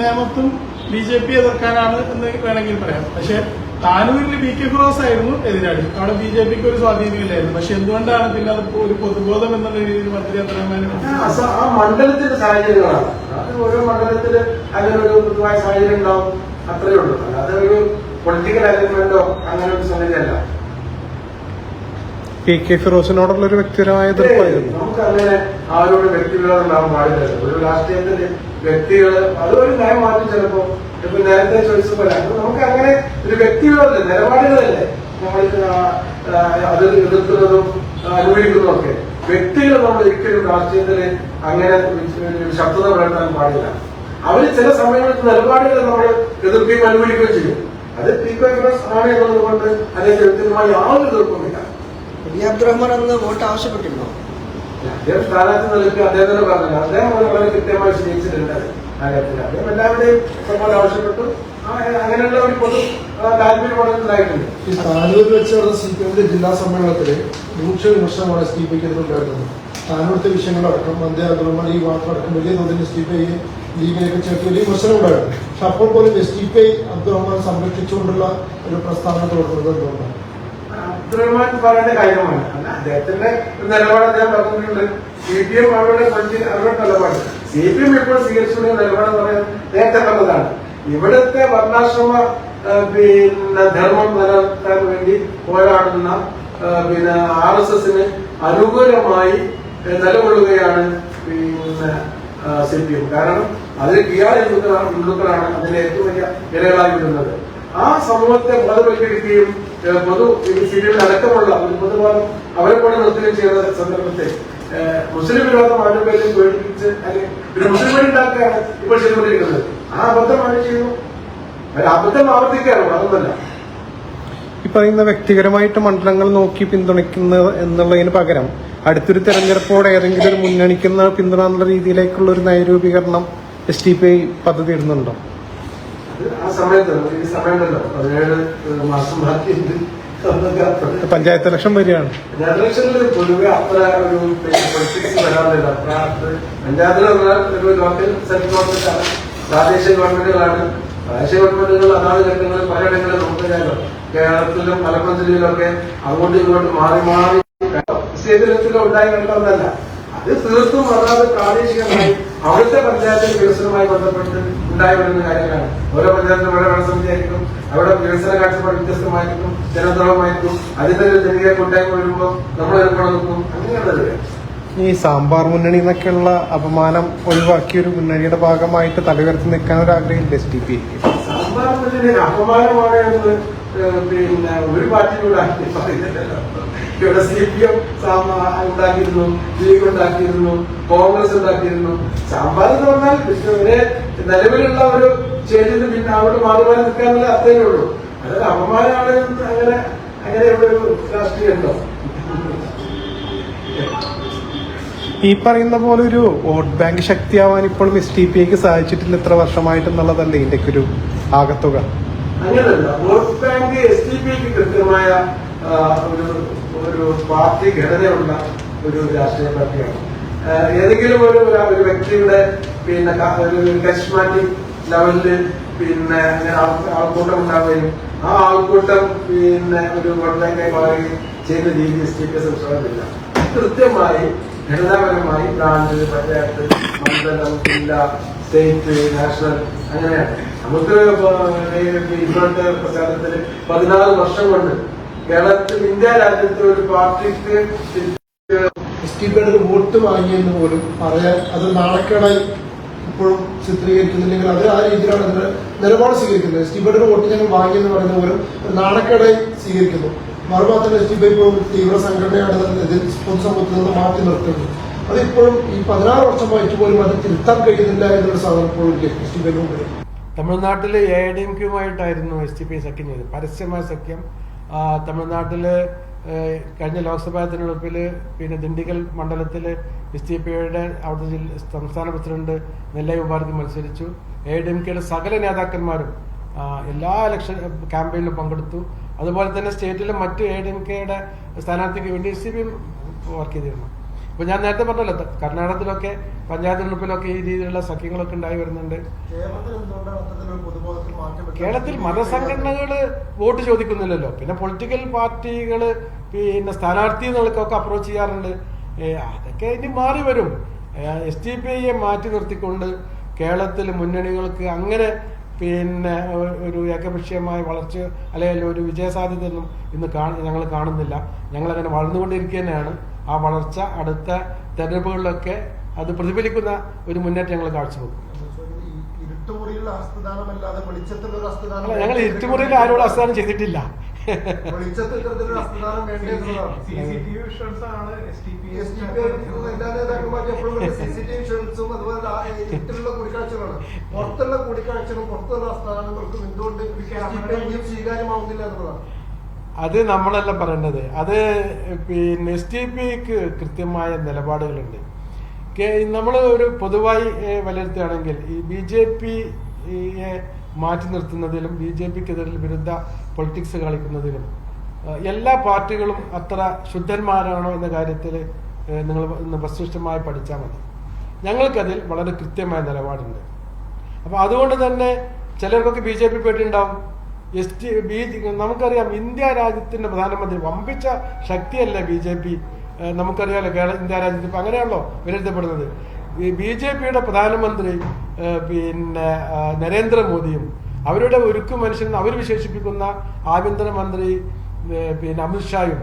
നേമത്തും ബി ജെ പി എതിർക്കാനാണ് എന്ന് വേണമെങ്കിൽ പറയാം. പക്ഷെ താനൂരിൽ ബി കെ ഫിറോസ് ആയിരുന്നു എതിരാളി. അവിടെ ബി ജെ പിക്ക് ഒരു സ്വാധീനമില്ലായിരുന്നു പക്ഷെ എന്തുകൊണ്ടാണ് പിന്നെ അത് ഒരു പൊതുബോധം എന്നുള്ള രീതിയിൽ മന്ത്രി അത്രമാനും ആ ആ മണ്ഡലത്തിന്റെ സാഹചര്യങ്ങളാണ്. അത് ഓരോ മണ്ഡലത്തിൽ അങ്ങനെ ഒരു പൊതുവായ സാഹചര്യം ഉണ്ടാവും. അത്രയേ ഉള്ളൂ. അല്ലാതെ ഒരു പൊളിറ്റിക്കൽ അലൈൻമെന്റോ അങ്ങനെ ഒരു സംഗതിയല്ല. പി കെ ഫിറോസിനോടുള്ള ഒരു വ്യക്തിപരമായ എതിർപ്പായിരുന്നു. നമുക്ക് അങ്ങനെ ആരോട് വ്യക്തിവിരോധം ഉണ്ടാവാൻ പാടില്ല. ഒരു രാഷ്ട്രീയത്തിന്റെ വ്യക്തികൾ അതൊരു നയം മാറ്റി ചിലപ്പോ ഇപ്പൊ നേരത്തെ ചോദിച്ച പോലെ. നമുക്ക് അങ്ങനെ ഒരു വ്യക്തികളല്ലേ നിലപാടുകളല്ലേ നമ്മൾക്ക് അത് എതിർക്കുന്നതും അനുകൂലിക്കുന്നതും ഒക്കെ. വ്യക്തികൾ നമ്മൾ ഒരിക്കലും രാഷ്ട്രീയത്തിൽ അങ്ങനെ ശബ്ദത പുലർത്താൻ പാടില്ല. അവർ ചില സമയങ്ങളിൽ നിലപാടുകൾ നമ്മൾ എതിർക്കുകയും അനുകൂലിക്കുകയും ചെയ്യും. അത് പി കോൺഗ്രസ് ആണ് എന്നുള്ളത് കൊണ്ട് അതിന്റെ വ്യക്തികളുമായി യാതൊരു എതിർപ്പുമില്ല അബ്ദുറഹ്മാൻ അന്ന് വോട്ട് ആവശ്യപ്പെട്ടിരുന്നോ? അദ്ദേഹം സ്ഥാനാർത്ഥി നിലയ്ക്ക് അദ്ദേഹം തന്നെ പറഞ്ഞില്ല. അദ്ദേഹം വളരെ കൃത്യമായി സ്നേഹിച്ചിട്ടുണ്ട്. അദ്ദേഹം എല്ലാവരുടെയും സപ്പോർട്ട് ആവശ്യപ്പെട്ടു. അങ്ങനെയുള്ള ഒരു പൊതു ഈ താനൂരിൽ വെച്ച് നടന്ന സി പി എമ്മിന്റെ ജില്ലാ സമ്മേളനത്തിലെ രൂക്ഷ വിമർശനമാണ് സി പി പിക്ക് എതിരുണ്ടായിരുന്നത് താനൂർത്തെ വിഷയങ്ങളടക്കം വന്ദേ അബ്ദുറഹ്മാൻ ഈ വാക്കടക്കം വലിയ തോതിൽ എസ് ടി പി ഐ ലീഗിനെയൊക്കെ ചേർത്ത് വലിയ വിമർശനം ഉണ്ടായിരുന്നു പക്ഷെ അപ്പോൾ പോലും S D P I Abdurahman സംരക്ഷിച്ചുകൊണ്ടുള്ള ഒരു പ്രസ്താവന തുടർന്നത് എന്തുകൊണ്ടാണ്? അബ്ദുറഹ്മാൻ പറയേണ്ട കാര്യമാണ്. അദ്ദേഹത്തിന്റെ നിലപാട് അദ്ദേഹം പറഞ്ഞിട്ടുണ്ട്. സി പി എം അവരുടെ അവരുടെ നിലപാട്. സി പി എം ഇപ്പോൾ സ്വീകരിച്ചുള്ള നിലപാട് പറയാൻ നേരത്തെ പറഞ്ഞതാണ്. ഇവിടുത്തെ വർണാശ്രമ പിന്നെ ധർമ്മം നിലനിർത്താൻ വേണ്ടി പോരാടുന്ന പിന്നെ ആർ എസ് എസിന് അനുകൂലമായി നിലകൊള്ളുകയാണ് പിന്നെ സി പി എം. കാരണം അതിൽ കിയാർ ഹിന്ദുക്കളാണ് അതിന്റെ ഏറ്റവും വലിയ ഇരകളായി വരുന്നത് ആ സമൂഹത്തെ ബോധവൽക്കരിക്കുകയും പൊതു സി പി എമ്മിൽ അടക്കമുള്ള പൊതുവാദം അവരെ കൂടെ നിർത്തുകയും ചെയ്യുന്ന സന്ദർഭത്തെ മുസ്ലിം വിരോധം അവരുടെ പേരിൽ പേടിപ്പിച്ച് അല്ലെങ്കിൽ പിന്നെ മുസ്ലിം വേണ്ടി ഉണ്ടാക്കുകയാണ് ഇപ്പോൾ ചെയ്തുകൊണ്ടിരിക്കുന്നത്. ആ അബദ്ധം അവർ ചെയ്യുന്നു അബദ്ധം ആവർത്തിക്കുകയാണ് അതൊന്നല്ല ഈ പറയുന്ന വ്യക്തിപരമായിട്ട് മണ്ഡലങ്ങൾ നോക്കി പിന്തുണയ്ക്കുന്ന എന്നുള്ളതിന് പകരം അടുത്തൊരു തെരഞ്ഞെടുപ്പോടെ ഏതെങ്കിലും ഒരു മുന്നണിക്കുന്ന പിന്തുണ എന്നുള്ള രീതിയിലേക്കുള്ള ഒരു നയരൂപീകരണം എസ് ടി പി ഐ പദ്ധതി ഇടുന്നുണ്ടോ? ആ സമയത്ത് ഈ സമയമുണ്ടല്ലോ. പതിനേഴ് മാസം ബാക്കിയുണ്ട്. പഞ്ചായത്ത് ഇലക്ഷൻ വരികയാണ്. ഒരു പ്രാദേശിക ഗവൺമെന്റുകളാണ് പ്രാദേശിക ഗവൺമെന്റുകൾ അതാത് ഘട്ടങ്ങളിൽ പലയിടങ്ങളിൽ നോക്കിയാലോ കേരളത്തിലും മലപ്പുറം ജില്ലയിലൊക്കെ അങ്ങോട്ടും ഇങ്ങോട്ടും മാറി മാറി. ഉണ്ടായി കണ്ടതല്ല. അത് തീർത്തും അതാത് പ്രാദേശികമായി അവിടുത്തെ പഞ്ചായത്തിൽ വികസനവുമായി ബന്ധപ്പെട്ട് ഉണ്ടായി വരുന്ന കാര്യങ്ങളാണ്. ഓരോ പഞ്ചായത്തിലും ഓരോ മനസ്സമിതിയായിരിക്കും അവിടെ വികസന കാഴ്ചപ്പാട് വ്യത്യസ്തമായിരിക്കും. ജനദ്രോഹമായിരിക്കും. അതിന്റെ ഒരു ജനകീയ കൂട്ടായ്മ വരുമ്പോൾ നമ്മൾ എടുക്കണം നോക്കും അങ്ങനെയുള്ളത് ഈ സാമ്പാർ മുന്നണി എന്നൊക്കെയുള്ള അപമാനം ഒഴിവാക്കിയ ഒരു മുന്നണിയുടെ ഭാഗമായിട്ട് തലയുയർത്തി നിൽക്കാൻ ഒരു ആഗ്രഹമില്ല എസ് ഡി പി? സംസ്ഥാനത്തിന് അപമാനമാണ് എന്ന് പിന്നെ ഒരു പാർട്ടിയോട് ആക്കി പറയുന്നില്ലല്ലോ. ഇവിടെ സി പി എം ഉണ്ടാക്കിയിരുന്നു ലീഗ് ഉണ്ടാക്കിയിരുന്നു കോൺഗ്രസ് ഉണ്ടാക്കിയിരുന്നു. സാമ്പാർ എന്ന് പറഞ്ഞാൽ കൃഷ്ണവരെ നിലവിലുള്ള ഒരു ചേരുന്ന പിന്നെ അവിടെ മാറുവാൻ മാറി നിൽക്കാനുള്ള അത്രയേ ഉള്ളൂ. അതൊരു അപമാനമാണ് അങ്ങനെ അങ്ങനെ ഇവിടെ ഒരു രാഷ്ട്രീയം ഉണ്ടോ? ഈ പറയുന്ന പോലെ ഒരു വോട്ട് ബാങ്ക് ശക്തിയാവാൻ ഇപ്പോഴും എസ് ടി പി ഐക്ക് സാധിച്ചിട്ടില്ല ഇത്ര വർഷമായിട്ടെന്നുള്ളതല്ലേ ഇതിന്റെ ഒരു ആകത്തുക? അങ്ങനെയല്ല വോട്ട് ബാങ്ക് എസ് ഡി പിക്ക് കൃത്യമായ ഒരു ഒരു പാർട്ടി ഘടനയുള്ള ഒരു രാഷ്ട്രീയ പാർട്ടിയാണ്. ഏതെങ്കിലും ഒരു ഒരു വ്യക്തിയുടെ പിന്നെ ഒരു കരിസ്മാറ്റിക് ലെവലിൽ പിന്നെ ആൾക്കൂട്ടം ഉണ്ടാവുകയും ആ ആൾക്കൂട്ടം പിന്നെ ഒരു വോട്ട് വളരുകയും ചെയ്യുന്ന രീതി ഡി സംസ്ഥാനത്തില്ല കൃത്യമായി ഘടനാപരമായി ബ്രാഞ്ച് പഞ്ചായത്ത് മണ്ഡലം ജില്ല സ്റ്റേറ്റ് നാഷണൽ അങ്ങനെയാണ്. നമുക്ക് ഇപ്പൊ- ഇപ്പോഴത്തെ പ്രചാരണത്തിന് പതിനാറ് വർഷം കൊണ്ട് കേരളത്തിൽ ഇന്ത്യ രാജ്യത്തെ ഒരു പാർട്ടിക്ക് എസ് ടി പിയുടെ ഒരു വോട്ട് വാങ്ങിയെന്ന് പോലും പറയാൻ അത് നാണക്കേടായി ഇപ്പോഴും ചിത്രീകരിക്കുന്നില്ലെങ്കിൽ അത് ആ രീതിയിലാണ് അതിന്റെ നിലപാട് സ്വീകരിക്കുന്നത്. എസ് ടി പിയുടെ വോട്ട് ഞങ്ങൾ വാങ്ങിയെന്ന് പറയുന്ന പോലും നാണക്കേടായി സ്വീകരിക്കുന്നു. മറുപാത്രം എസ് ടി പി ഇപ്പോഴും തീവ്ര സംഘടനയാണ് ഇതിൽ പൊതുസമൂഹത്തിൽ നിന്ന് മാറ്റി നിർത്തുന്നത്. അതിപ്പോഴും ഈ പതിനാറ് വർഷമായിട്ട് പോലും അത് തിരുത്താൻ കഴിയുന്നില്ല എന്നൊരു സാധനം ഇപ്പോഴും ഇല്ലേ? എസ് ടി പിയുടെ മുമ്പിൽ തമിഴ്നാട്ടിൽ എ ഡി എം ക്യുമായിട്ടായിരുന്നു എസ് ടി പി സഖ്യം ചെയ്തത്. പരസ്യമായ സഖ്യം ആ, തമിഴ്നാട്ടിൽ കഴിഞ്ഞ ലോക്സഭാ തിരഞ്ഞെടുപ്പിൽ പിന്നെ ദിണ്ടിഗൽ മണ്ഡലത്തിൽ എസ് ടി പിയുടെ അവിടുത്തെ ജില്ല സംസ്ഥാന പ്രസിഡന്റ് നെല്ലൈ ഉപാധി മത്സരിച്ചു. എ ഡി എം കെയുടെ സകല നേതാക്കന്മാരും എല്ലാ ഇലക്ഷൻ ക്യാമ്പയിനിലും പങ്കെടുത്തു. അതുപോലെ തന്നെ സ്റ്റേറ്റിലെ മറ്റ് എ ഡി എം കെയുടെ സ്ഥാനാർത്ഥിക്ക് വേണ്ടി സി പി വർക്ക് ചെയ്തിരുന്നു. ഇപ്പൊ ഞാൻ നേരത്തെ പറഞ്ഞല്ലോ കർണാടകത്തിലൊക്കെ പഞ്ചായത്ത് തെരഞ്ഞെടുപ്പിലൊക്കെ ഈ രീതിയിലുള്ള സഖ്യങ്ങളൊക്കെ ഉണ്ടായി വരുന്നുണ്ട്. കേരളത്തിൽ മതസംഘടനകൾ വോട്ട് ചോദിക്കുന്നില്ലല്ലോ. പിന്നെ പൊളിറ്റിക്കൽ പാർട്ടികൾ പിന്നെ സ്ഥാനാർത്ഥി എന്നുള്ളതൊക്കെ അപ്രോച്ച് ചെയ്യാറുണ്ട് അതൊക്കെ ഇനി മാറി വരും. എസ് ടി പി ഐയെ മാറ്റി നിർത്തിക്കൊണ്ട് കേരളത്തിൽ മുന്നണികൾക്ക് അങ്ങനെ പിന്നെ ഒരു ഏകപക്ഷീയമായ വളർച്ച അല്ലെങ്കിൽ ഒരു വിജയസാധ്യതയൊന്നും ഇന്ന് ഞങ്ങൾ കാണുന്നില്ല. ഞങ്ങളങ്ങനെ വളർന്നുകൊണ്ടിരിക്കുക തന്നെയാണ് ആ വളർച്ച അടുത്ത തെരഞ്ഞെടുപ്പുകളിലൊക്കെ അത് പ്രതിഫലിക്കുന്ന ഒരു മുന്നേറ്റം ഞങ്ങൾ കാഴ്ചവെക്കും. ഒരു ഞങ്ങൾ ഇരുട്ടുമുറിയിൽ ആരോട് ആസ്ഥാനം ചെയ്തിട്ടില്ല. പുറത്തുള്ള കൂടിക്കാഴ്ചകളും പുറത്തുള്ള ഹസ്തദാനങ്ങൾക്കും എന്തുകൊണ്ട് സ്വീകാര്യമാവുന്നില്ല എന്നുള്ളതാണ്. അത് നമ്മളല്ല പറയേണ്ടത്. അത് പിന്നെ എസ് ടി പിക്ക് കൃത്യമായ നിലപാടുകളുണ്ട്. നമ്മൾ ഒരു പൊതുവായി വിലയിരുത്തുകയാണെങ്കിൽ ഈ ബി ജെ പിയെ മാറ്റി നിർത്തുന്നതിലും ബി ജെ പിക്കെതിരിൽ വിരുദ്ധ പൊളിറ്റിക്സ് കളിക്കുന്നതിലും എല്ലാ പാർട്ടികളും അത്ര ശുദ്ധന്മാരാണോ എന്ന കാര്യത്തിൽ നിങ്ങൾ ഇന്ന് വസ്തുനിഷ്ഠമായി പഠിച്ചാൽ മതി. ഞങ്ങൾക്കതിൽ വളരെ കൃത്യമായ നിലപാടുണ്ട്. അപ്പോൾ അതുകൊണ്ട് തന്നെ ചിലർക്കൊക്കെ ബി ജെ പി പേടിയുണ്ടാവും എസ് ടി ബി നമുക്കറിയാം ഇന്ത്യ രാജ്യത്തിന്റെ പ്രധാനമന്ത്രി വമ്പിച്ച ശക്തിയല്ല ബി ജെ പി? നമുക്കറിയാമല്ലോ കേരള ഇന്ത്യ രാജ്യത്ത് ഇപ്പം അങ്ങനെയാണല്ലോ വിലയിരുത്തപ്പെടുന്നത്. ഈ ബി ജെ പിയുടെ പ്രധാനമന്ത്രി പിന്നെ നരേന്ദ്രമോദിയും അവരുടെ ഒരുക്കു മനുഷ്യൻ അവർ വിശേഷിപ്പിക്കുന്ന ആഭ്യന്തരമന്ത്രി പിന്നെ അമിത്ഷായും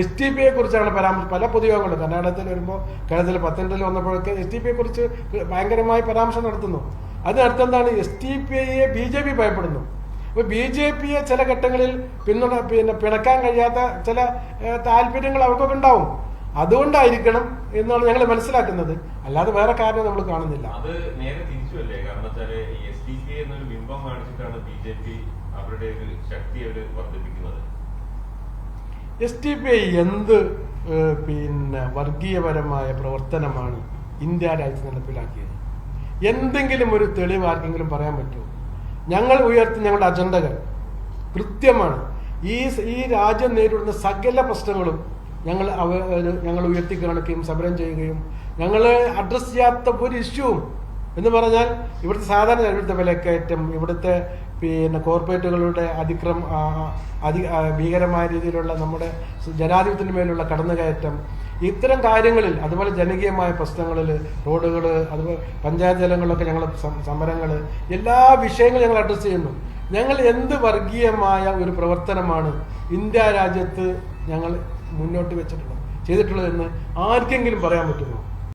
എസ് ടി പിയെ കുറിച്ചാണ് പരാമർശം. പല പൊതുയോഗങ്ങളും. കർണാടകത്തിൽ വരുമ്പോൾ കേരളത്തിൽ പത്തനംതിട്ടയിൽ വന്നപ്പോഴൊക്കെ എസ് ടി പിയെ കുറിച്ച് ഭയങ്കരമായി പരാമർശം നടത്തുന്നു. അതിനർത്ഥം എന്താണ്? എസ് ടി പിയെ ബി ജെ പി ഭയപ്പെടുന്നു. അപ്പൊ ബി ജെ പിയെ ചില ഘട്ടങ്ങളിൽ പിന്തുണ പിന്നെ പിണക്കാൻ കഴിയാത്ത ചില താല്പര്യങ്ങൾ അവർക്കൊക്കെ ഉണ്ടാവും. അതുകൊണ്ടായിരിക്കണം എന്നാണ് ഞങ്ങൾ മനസ്സിലാക്കുന്നത്. അല്ലാതെ വേറെ കാരണം നമ്മൾ കാണുന്നില്ല. അത് നേരെ തിരിച്ചുവല്ലേ? കാരണം വെച്ചാൽ എസ് ഡി പി എന്നൊരു ബിംബം കാണിച്ചിട്ടാണ് ബി ജെ പി അവരുടെ ഒരു ശക്തി വർദ്ധിപ്പിക്കുന്നത്. എസ് ടി പി ഐ എന്ത് പിന്നെ വർഗീയപരമായ പ്രവർത്തനമാണ് ഇന്ത്യ രാജ്യത്ത് നടപ്പിലാക്കിയത്? എന്തെങ്കിലും ഒരു തെളിവ് ആർക്കെങ്കിലും പറയാൻ പറ്റുമോ? ഞങ്ങൾ ഉയർത്തുന്ന ഞങ്ങളുടെ അജണ്ടകൾ കൃത്യമാണ്. ഈ ഈ രാജ്യം നേരിടുന്ന സകല പ്രശ്നങ്ങളും ഞങ്ങൾ അവ ഞങ്ങൾ ഉയർത്തി കാണിക്കുകയും സമരം ചെയ്യുകയും ഞങ്ങൾ അഡ്രസ്സ് ചെയ്യാത്ത ഒരു ഇഷ്യൂവും എന്ന് പറഞ്ഞാൽ ഇവിടുത്തെ സാധാരണ ഇവിടുത്തെ വിലക്കയറ്റം ഇവിടുത്തെ പിന്നെ കോർപ്പറേറ്റുകളുടെ അതിക്രം അതി ഭീകരമായ രീതിയിലുള്ള നമ്മുടെ ജനാധിപത്യത്തിന് മേലുള്ള കടന്നുകയറ്റം ഇത്തരം കാര്യങ്ങളിൽ അതുപോലെ ജനകീയമായ പ്രശ്നങ്ങളിൽ റോഡുകൾ അതുപോലെ പഞ്ചായത്ത് ജലങ്ങളിലൊക്കെ ഞങ്ങൾ സമരങ്ങൾ എല്ലാ വിഷയങ്ങളും ഞങ്ങൾ അഡ്രസ്സ് ചെയ്യുന്നു. ഞങ്ങൾ എന്ത് വർഗീയമായ ഒരു പ്രവർത്തനമാണ് ഇന്ത്യ രാജ്യത്ത് ഞങ്ങൾ മുന്നോട്ട് വെച്ചിട്ടുള്ളത് ചെയ്തിട്ടുള്ളതെന്ന് ആർക്കെങ്കിലും പറയാൻ പറ്റുമോ?